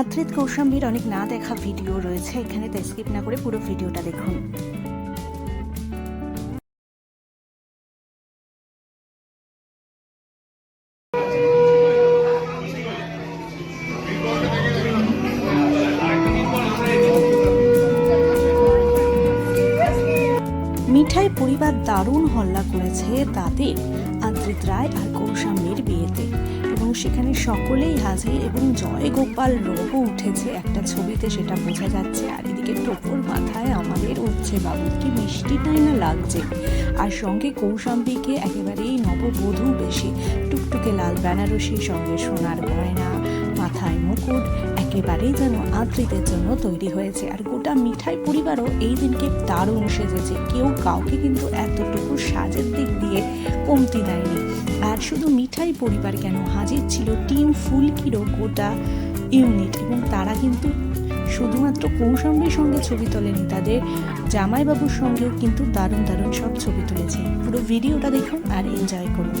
আদ্রিত কৌশাম্বীর অনেক না দেখা ভিডিও রয়েছে, এখানে তাই স্কিপ না করে পুরো ভিডিওটা দেখুন। মিঠাই পরিবার দারুণ হল্লা করেছে তাদের আদ্রিত রায় আর কৌশাম্বীর বিয়েতে। সেখানে সকলেই হাজির এবং জয় গোপাল রোগও উঠেছে। একটা ছবিতে সেটা বোঝা যাচ্ছে। আর এদিকে টোপর মাথায় আমাদের উঠছে বাবু কি মিষ্টিটাই না লাগছে? আর সঙ্গে কৌশাম্বীকে একেবারেই নববধূ বেশি। টুকটুকে লাল বেনারসি সঙ্গে সোনার গয়না, মাথায় মুকুট একেবারেই যেন আদ্রিতের জন্য তৈরি হয়েছে। আর গোটা মিঠাই পরিবারও এই দিনকে দারুণ সেজেছে। কেউ কাউকে কিন্তু এতটুকু সাজের দিক দিয়ে কমতি দেয়নি। আর শুধু মিঠাই পরিবার কেন? হাজির ছিল টিম ফুলকিরও গোটা ইউনিট এবং তারা কিন্তু শুধুমাত্র কৌশম্বীর সঙ্গে ছবি তোলেনি, তাদের জামাইবাবুর সঙ্গেও কিন্তু দারুণ দারুণ সব ছবি তুলেছে। পুরো ভিডিওটা দেখুন আর এনজয় করুন।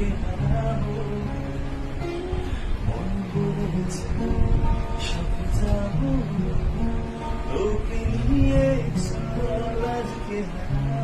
আজকে হারাবো মন বলেছে সাথে যাব ওকে নিয়ে চল আজকে হারাবো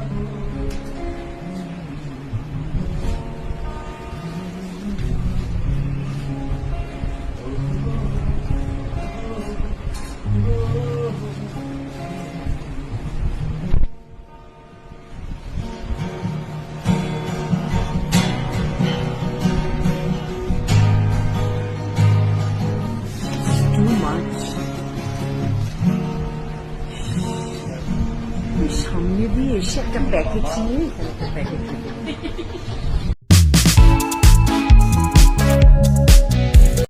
पीछे का पैकेट नहीं है पैकेट